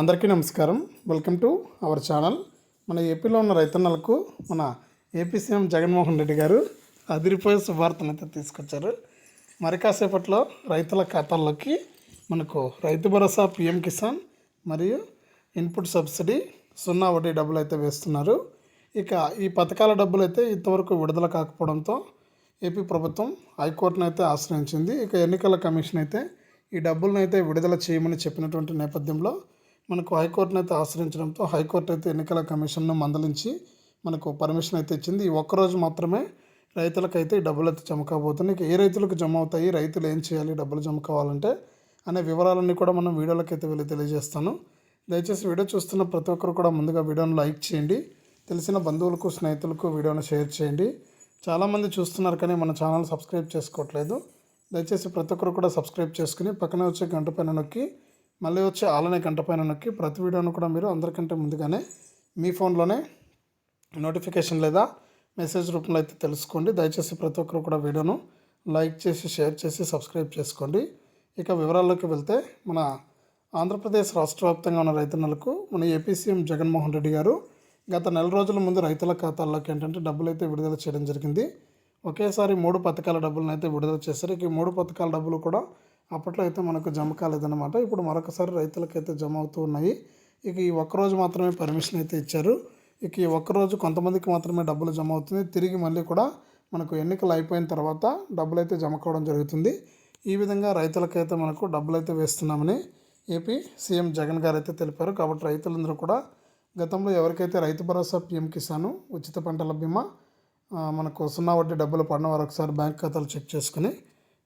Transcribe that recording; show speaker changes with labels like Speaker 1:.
Speaker 1: అందరికీ నమస్కారం. Welcome to our channel. మన ఏపీలో ఉన్న రైతన్నలకు మన ఏపీ సీఎం జగన్మోహన్ రెడ్డి గారు అదిరిపోయే శుభార్తను అయితే తీసుకొచ్చారు. మరి కాసేపట్లో రైతుల ఖాతాల్లోకి మనకు రైతు భరోసా పిఎం కిసాన్ మరియు ఇన్పుట్ సబ్సిడీ సున్నా వడ్డీ డబ్బులు అయితే వేస్తున్నారు. ఇక ఈ పథకాల డబ్బులు అయితే ఇంతవరకు విడుదల కాకపోవడంతో ఏపీ ప్రభుత్వం హైకోర్టును అయితే ఆశ్రయించింది. ఇక ఎన్నికల కమిషన్ అయితే ఈ డబ్బులను అయితే విడుదల చేయమని చెప్పినటువంటి నేపథ్యంలో మనకు హైకోర్టును అయితే ఆశ్రయించడంతో హైకోర్టు అయితే ఎన్నికల కమిషన్ను మందలించి మనకు పర్మిషన్ అయితే ఇచ్చింది. ఈ ఒక్కరోజు మాత్రమే రైతులకైతే ఈ డబ్బులు అయితే జమ కాబోతున్నాయి. ఇక ఏ రైతులకు జమ అవుతాయి? రైతులు ఏం చేయాలి? డబ్బులు జమ కావాలంటే అనే వివరాలన్నీ కూడా మనం వీడియోలకైతే అయితే వెళ్ళి తెలియజేస్తాను. దయచేసి వీడియో చూస్తున్న ప్రతి ఒక్కరు కూడా ముందుగా వీడియోను లైక్ చేయండి. తెలిసిన బంధువులకు స్నేహితులకు వీడియోను షేర్ చేయండి. చాలామంది చూస్తున్నారు కానీ మన ఛానల్ సబ్స్క్రైబ్ చేసుకోవట్లేదు. దయచేసి ప్రతి ఒక్కరు కూడా సబ్స్క్రైబ్ చేసుకుని పక్కనే వచ్చే గంట పైన నొక్కి మళ్ళీ వచ్చే ఆలనే గంట పైన నొక్కి ప్రతి వీడియోను కూడా మీరు అందరికంటే ముందుగానే మీ ఫోన్లోనే నోటిఫికేషన్ లేదా మెసేజ్ రూపంలో అయితే తెలుసుకోండి. దయచేసి ప్రతి ఒక్కరు కూడా వీడియోను లైక్ చేసి షేర్ చేసి సబ్స్క్రైబ్ చేసుకోండి. ఇక వివరాల్లోకి వెళ్తే మన ఆంధ్రప్రదేశ్ రాష్ట్ర వ్యాప్తంగా ఉన్న రైతన్నలకు మన ఏపీ సీఎం జగన్మోహన్ రెడ్డి గారు గత నెల రోజుల ముందు రైతుల ఖాతాల్లోకి ఏంటంటే డబ్బులు అయితే విడుదల చేయడం జరిగింది. ఒకేసారి మూడు పథకాల డబ్బులను అయితే విడుదల చేశారు. ఇక ఈ మూడు పథకాల డబ్బులు కూడా అప్పట్లో అయితే మనకు జమ కాలేదన్నమాట. ఇప్పుడు మరొకసారి రైతులకైతే జమ అవుతూ ఉన్నాయి. ఇక ఈ ఒక్కరోజు మాత్రమే పర్మిషన్ అయితే ఇచ్చారు. ఇక ఈ ఒక్కరోజు కొంతమందికి మాత్రమే డబ్బులు జమ అవుతుంది తిరిగి మళ్ళీ కూడా మనకు ఎన్నికలు అయిపోయిన తర్వాత డబ్బులు అయితే జమ కావడం జరుగుతుంది. ఈ విధంగా రైతులకైతే మనకు డబ్బులు అయితే వేస్తున్నామని ఏపీ సీఎం జగన్ గారు అయితే తెలిపారు. కాబట్టి రైతులందరూ కూడా గతంలో ఎవరికైతే రైతు భరోసా పీఎం కిసాను ఉచిత పంటల బీమా మనకు సున్నా వడ్డీ డబ్బులు పడిన వారు ఒకసారి బ్యాంక్ ఖాతాలు చెక్ చేసుకుని